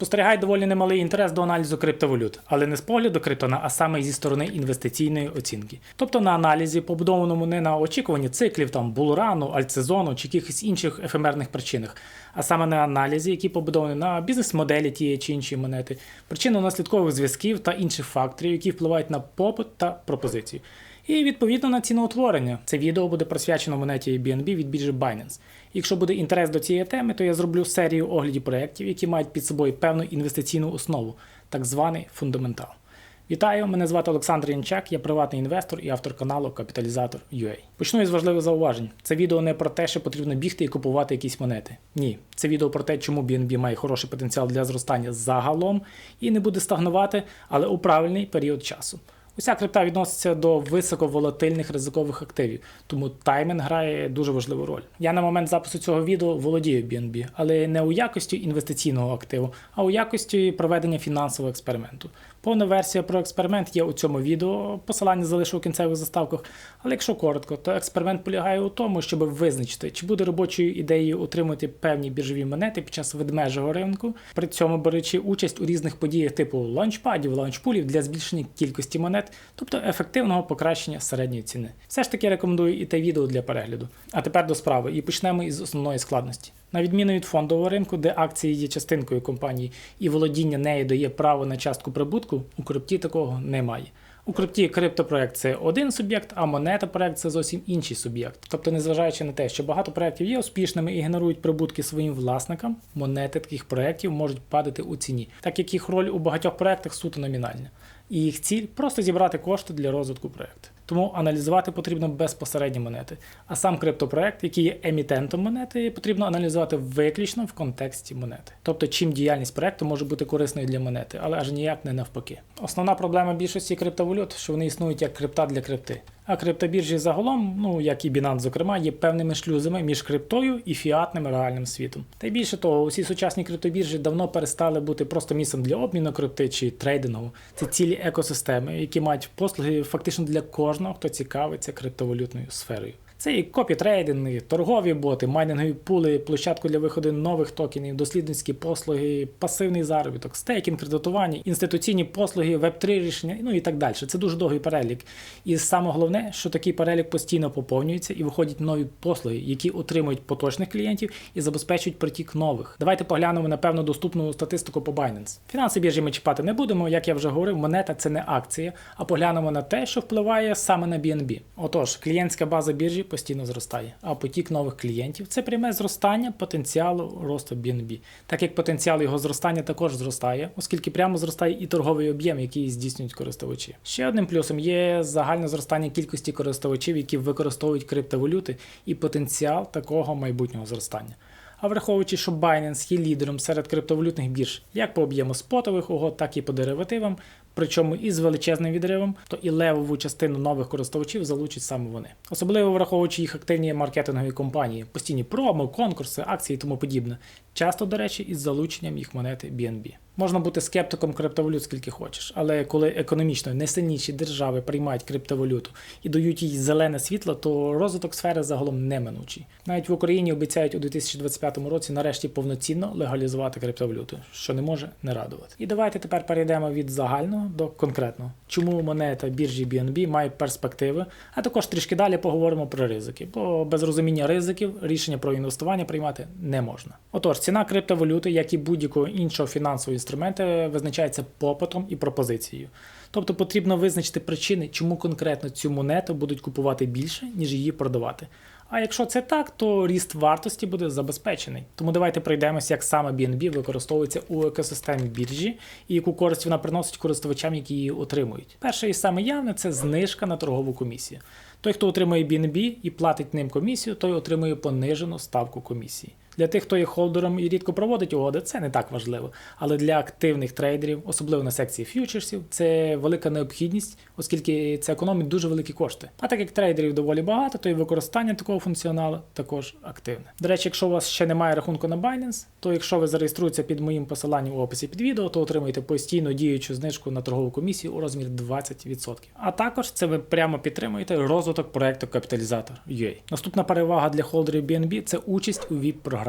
Спостерігає доволі немалий інтерес до аналізу криптовалют, але не з погляду криптона, а саме зі сторони інвестиційної оцінки. Тобто на аналізі, побудованому не на очікуванні циклів, там булрану, альтсезону чи якихось інших ефемерних причинах, а саме на аналізі, які побудовані на бізнес-моделі тієї чи іншої монети, причинно-наслідкових зв'язків та інших факторів, які впливають на попит та пропозицію. І відповідно на ціноутворення. Це відео буде присвячено монеті BNB від біржі Binance. Якщо буде інтерес до цієї теми, то я зроблю серію оглядів проєктів, які мають під собою певну інвестиційну основу, так званий фундаментал. Вітаю, мене звати Олександр Янчак, я приватний інвестор і автор каналу Капіталізатор UA. Почну із важливих зауважень. Це відео не про те, що потрібно бігти і купувати якісь монети. Ні, це відео про те, чому BNB має хороший потенціал для зростання загалом і не буде стагнувати, але у правильний період часу. Уся крипта відноситься до високоволатильних ризикових активів, тому таймінг грає дуже важливу роль. Я на момент запису цього відео володію BNB, але не у якості інвестиційного активу, а у якості проведення фінансового експерименту. Повна версія про експеримент є у цьому відео, посилання залишу у кінцевих заставках. Але якщо коротко, то експеримент полягає у тому, щоб визначити, чи буде робочою ідеєю отримати певні біржові монети під час ведмежого ринку, при цьому беручи участь у різних подіях типу лаунчпадів, лаунчпулів для збільшення кількості монет, тобто ефективного покращення середньої ціни. Все ж таки рекомендую і те відео для перегляду. А тепер до справи і почнемо із основної складності. На відміну від фондового ринку, де акції є частинкою компанії і володіння нею дає право на частку прибутку, у крипті такого немає. У крипті криптопроект це один суб'єкт, а монета проект це зовсім інший суб'єкт. Тобто, незважаючи на те, що багато проєктів є успішними і генерують прибутки своїм власникам, монети таких проєктів можуть падати у ціні, так як їх роль у багатьох проєктах суто номінальна. І їх ціль просто зібрати кошти для розвитку проєкту. Тому аналізувати потрібно безпосередні монети. А сам криптопроект, який є емітентом монети, потрібно аналізувати виключно в контексті монети. Тобто, чим діяльність проекту може бути корисною для монети, але аж ніяк не навпаки. Основна проблема більшості криптовалют, що вони існують як крипта для крипти. А криптобіржі загалом, ну як і Binance, зокрема, є певними шлюзами між криптою і фіатним реальним світом. Та й більше того, усі сучасні криптобіржі давно перестали бути просто місцем для обміну крипти чи трейдингу. Це цілі екосистеми, які мають послуги фактично для кожного, хто цікавиться криптовалютною сферою. Це і копітрейдинги, торгові боти, майнингові пули, площадку для виходу нових токенів, дослідницькі послуги, пасивний заробіток, стейкінг, кредитування, інституційні послуги, веб-3 рішення, ну і так далі. Це дуже довгий перелік. І саме головне, що такий перелік постійно поповнюється і виходять нові послуги, які отримують поточних клієнтів і забезпечують притік нових. Давайте поглянемо на певну доступну статистику по Binance. Фінанси біржі ми чіпати не будемо. Як я вже говорив, монета це не акція, а поглянемо на те, що впливає саме на BNB. Отож, клієнтська база біржі постійно зростає, а потік нових клієнтів це пряме зростання потенціалу росту BNB. Так як потенціал його зростання також зростає, оскільки прямо зростає і торговий об'єм, який здійснюють користувачі. Ще одним плюсом є загальне зростання кількості користувачів, які використовують криптовалюти, і потенціал такого майбутнього зростання. А враховуючи, що Binance є лідером серед криптовалютних бірж як по об'єму спотових угод, так і по деривативам, причому із величезним відривом, то і левову частину нових користувачів залучать саме вони. Особливо враховуючи їх активні маркетингові компанії, постійні промо, конкурси, акції і тому подібне. Часто, до речі, із залученням їх монети BNB. Можна бути скептиком криптовалют скільки хочеш, але коли економічно найсильніші держави приймають криптовалюту і дають їй зелене світло, то розвиток сфери загалом неминучий. Навіть в Україні обіцяють у 2025 році нарешті повноцінно легалізувати криптовалюту, що не може не радувати. І давайте тепер перейдемо від загального до конкретного. Чому монета біржі BNB має перспективи, а також трішки далі поговоримо про ризики, бо без розуміння ризиків рішення про інвестування приймати не можна. Отож, ціна криптовалюти, як і будь-якого іншого фінансового інструмента, визначається попитом і пропозицією. Тобто потрібно визначити причини, чому конкретно цю монету будуть купувати більше, ніж її продавати. А якщо це так, то ріст вартості буде забезпечений. Тому давайте пройдемося, як саме BNB використовується у екосистемі біржі і яку користь вона приносить користувачам, які її отримують. Перше і саме явне це знижка на торгову комісію. Той, хто отримує BNB і платить ним комісію, той отримує понижену ставку комісії. Для тих, хто є холдером і рідко проводить угоди, це не так важливо. Але для активних трейдерів, особливо на секції ф'ючерсів, це велика необхідність, оскільки це економить дуже великі кошти. А так як трейдерів доволі багато, то і використання такого функціоналу також активне. До речі, якщо у вас ще немає рахунку на Binance, то якщо ви зареєструєтеся під моїм посиланням у описі під відео, то отримаєте постійно діючу знижку на торгову комісію у розмірі 20%. А також це ви прямо підтримуєте розвиток проекту Капіталізатор UA. Наступна перевага для холдерів BNB – це участь у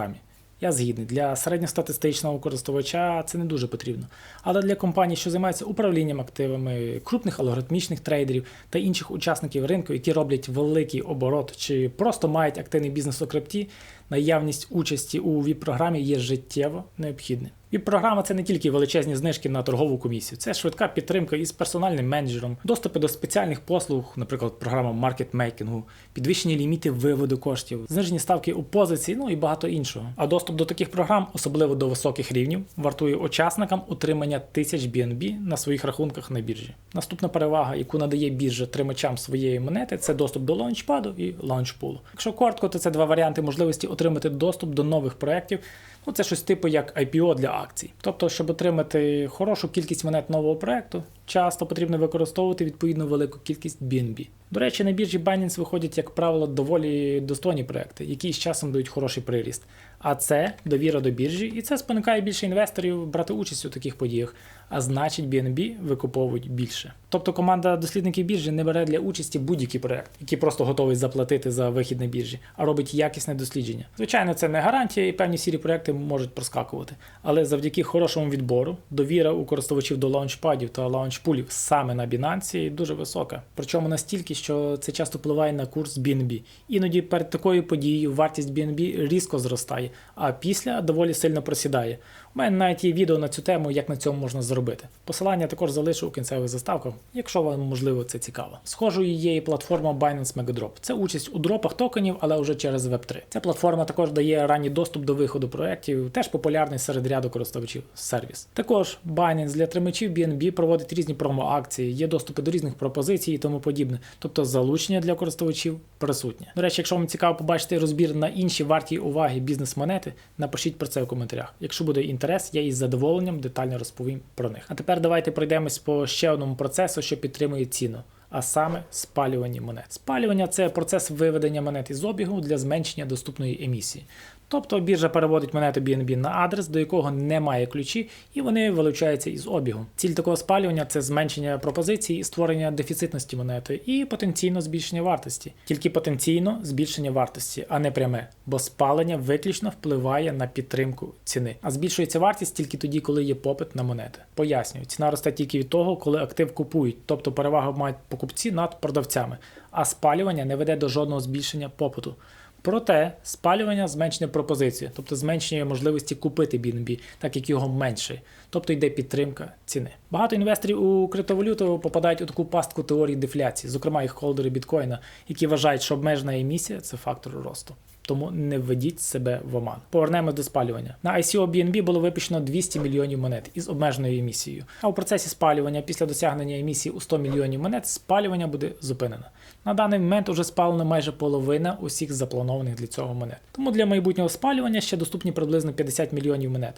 VIP-програмі. Я згідний, для середньостатистичного користувача це не дуже потрібно. Але для компаній, що займаються управлінням активами, крупних алгоритмічних трейдерів та інших учасників ринку, які роблять великий оборот чи просто мають активний бізнес у крипті, наявність участі у ВІП-програмі є життєво необхідним. ВІП-програма це не тільки величезні знижки на торгову комісію, це швидка підтримка із персональним менеджером, доступи до спеціальних послуг, наприклад, програма маркетмейкінгу, підвищені ліміти виводу коштів, знижені ставки у позиції, ну і багато іншого. А доступ до таких програм, особливо до високих рівнів, вартує учасникам утримання тисяч BNB на своїх рахунках на біржі. Наступна перевага, яку надає біржа тримачам своєї монети, це доступ до лаунчпаду і лаунчпулу. Якщо коротко, то це два варіанти можливості отримати доступ до нових проєктів. Ну, це щось типу як IPO для акцій. Тобто, щоб отримати хорошу кількість монет нового проекту, часто потрібно використовувати відповідно велику кількість BNB. До речі, на біржі Binance виходять, як правило, доволі достойні проекти, які з часом дають хороший приріст. А це довіра до біржі, і це спонукає більше інвесторів брати участь у таких подіях, а значить BNB викуповують більше. Тобто команда дослідників біржі не бере для участі будь-який проект, який просто готовий заплатити за вихід на біржі, а робить якісне дослідження. Звичайно, це не гарантія, і певні сірі проекти можуть проскакувати. Але завдяки хорошому відбору, довіра у користувачів до лаунчпадів та лаунчпулів саме на Binance дуже висока. Причому настільки, що це часто впливає на курс BNB. Іноді перед такою подією вартість BNB різко зростає, а після доволі сильно просідає. У мене навіть є відео на цю тему, як на цьому можна зробити. Посилання також залишу у кінцевих заставках, якщо вам можливо це цікаво. Схожою є і платформа Binance Megadrop. Це участь у дропах токенів, але вже через Web3. Ця платформа також дає ранній доступ до виходу проєктів, теж популярний серед ряду користувачів сервіс. Також Binance для тримачів BNB проводить різні промо-акції, є доступи до різних пропозицій і тому подібне. Тобто залучення для користувачів присутнє. До речі, якщо вам цікаво побачити розбір на інші варті уваги бізнес-монети, напишіть про це в коментарях. Якщо буде інтерес, я із задоволенням детально розповім про них. А тепер давайте пройдемось по ще одному процесу, що підтримує ціну. А саме спалювання монет. Спалювання це процес виведення монет із обігу для зменшення доступної емісії. Тобто біржа переводить монету BNB на адрес, до якого немає ключі, і вони вилучаються із обігу. Ціль такого спалювання це зменшення пропозиції і створення дефіцитності монети, і потенційно збільшення вартості. Тільки потенційно збільшення вартості, а не пряме, бо спалення виключно впливає на підтримку ціни. А збільшується вартість тільки тоді, коли є попит на монети. Пояснюю, ціна росте тільки від того, коли актив купують, тобто перевагу мають покупці над продавцями, а спалювання не веде до жодного збільшення попиту. Проте спалювання зменшує пропозицію, тобто зменшує можливості купити BNB, так як його менше, тобто йде підтримка ціни. Багато інвесторів у криптовалюту попадають у таку пастку теорії дефляції, зокрема їх холдери біткоїна, які вважають, що обмежена емісія це фактор росту. Тому не введіть себе в оман. Повернемось до спалювання. На ICO BNB було випущено 200 мільйонів монет із обмеженою емісією. А у процесі спалювання після досягнення емісії у 100 мільйонів монет спалювання буде зупинено. На даний момент уже спалено майже половина усіх запланованих для цього монет. Тому для майбутнього спалювання ще доступні приблизно 50 мільйонів монет.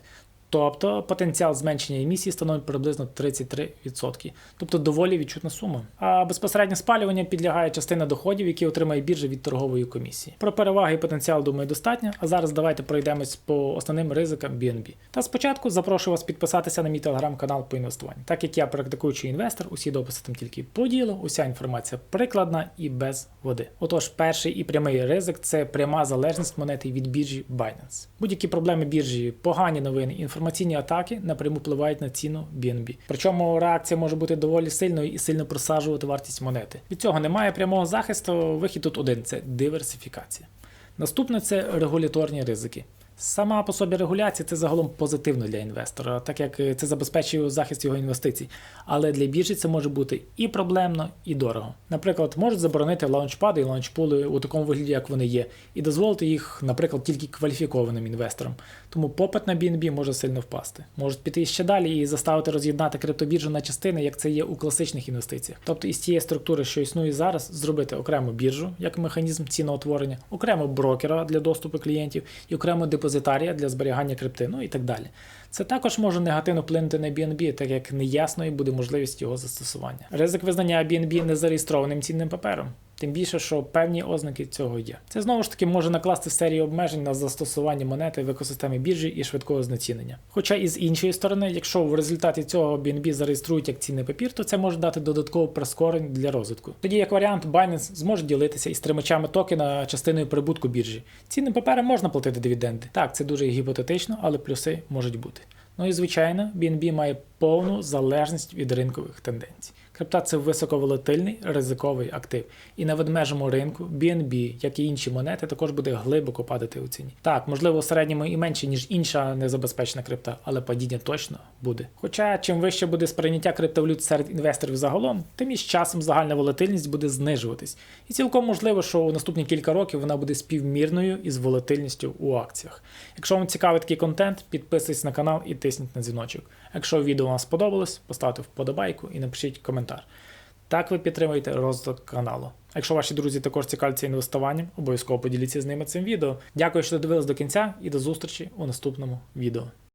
Тобто потенціал зменшення емісії становить приблизно 33%, тобто доволі відчутна сума. А безпосереднє спалювання підлягає частина доходів, які отримає біржа від торгової комісії. Про переваги і потенціал, думаю, достатньо. А зараз давайте пройдемось по основним ризикам BNB. Та спочатку запрошую вас підписатися на мій телеграм-канал по інвестуванню. Так як я практикуючий інвестор, усі дописи там тільки по ділу, уся інформація прикладна і без води. Отож, перший і прямий ризик це пряма залежність монети від біржі Binance. Будь-які проблеми біржі, погані новини, інформаційні атаки напряму впливають на ціну BNB. Причому реакція може бути доволі сильною і сильно просаджувати вартість монети. Від цього немає прямого захисту. Вихід тут один це диверсифікація. Наступне це регуляторні ризики. Сама по собі регуляція це загалом позитивно для інвестора, так як це забезпечує захист його інвестицій. Але для біржі це може бути і проблемно, і дорого. Наприклад, можуть заборонити лаунчпади і лаунчпули у такому вигляді, як вони є, і дозволити їх, наприклад, тільки кваліфікованим інвесторам. Тому попит на BNB може сильно впасти. Можуть піти ще далі і заставити роз'єднати криптобіржу на частини, як це є у класичних інвестиціях. Тобто із тієї структури, що існує зараз, зробити окрему біржу як механізм ціноутворення, окремо брокера для доступу клієнтів і окремо депозитарія для зберігання крипти, ну і так далі. Це також може негативно вплинути на BNB, так як неясною буде можливість його застосування. Ризик визнання BNB незареєстрованим цінним папером. Тим більше, що певні ознаки цього є. Це знову ж таки може накласти серію обмежень на застосування монети в екосистемі біржі і швидкого знецінення. Хоча і з іншої сторони, якщо в результаті цього BNB зареєструють як цінний папір, то це може дати додаткове прискорення для розвитку. Тоді, як варіант, Binance зможе ділитися із тримачами токена частиною прибутку біржі. Цінним паперам можна платити дивіденди. Так, це дуже гіпотетично, але плюси можуть бути. Ну і звичайно, BNB має повну залежність від ринкових тенденцій. Крипта це високоволатильний ризиковий актив. І на ведмежому ринку BNB, як і інші монети, також буде глибоко падати у ціні. Так, можливо, в середньому і менше, ніж інша незабезпечена крипта, але падіння точно буде. Хоча чим вище буде сприйняття криптовалют серед інвесторів загалом, тим із часом загальна волатильність буде знижуватись. І цілком можливо, що у наступні кілька років вона буде співмірною із волатильністю у акціях. Якщо вам цікавий такий контент, підписуйтесь на канал і тисніть на дзвіночок. Якщо відео вам сподобалось, поставте вподобайку і напишіть коментар. Так ви підтримуєте розвиток каналу. Якщо ваші друзі також цікавляться інвестуванням, обов'язково поділіться з ними цим відео. Дякую, що додивились до кінця і до зустрічі у наступному відео.